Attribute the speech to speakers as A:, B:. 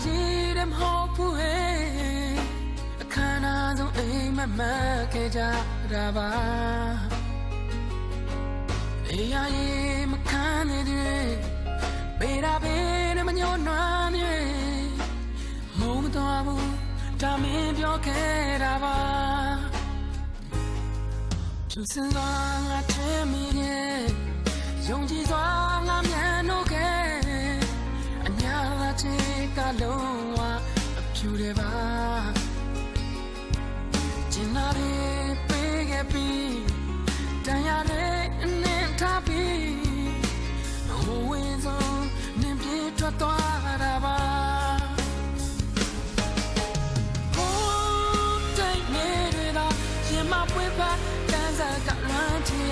A: လည်းမဟုတ်ဘူးဟဲ့အခမ်းအနားဆုံးအိမ်မက်မက်ခဲ့ကြတာပါအေးရရင်မခံနေတဲ့ပေရာပေနဲ့မညှို့နွမ်းနေမုံမတော်ဘူးဒါမင်းပြောခဲ့တာပါသူစင်ကငါထဲမင်းရဲ့ လုံးဝအဖြူတွေပါကျင်နာတွေပေးခဲ့ပြီးတန်ရတဲ့အနှင်းထားပြီးဟိုဝင်းဆုံးနင်ပြေထွက်သွားတာပါမပွေးပါတန်းစားကလွမ်းချင်ရ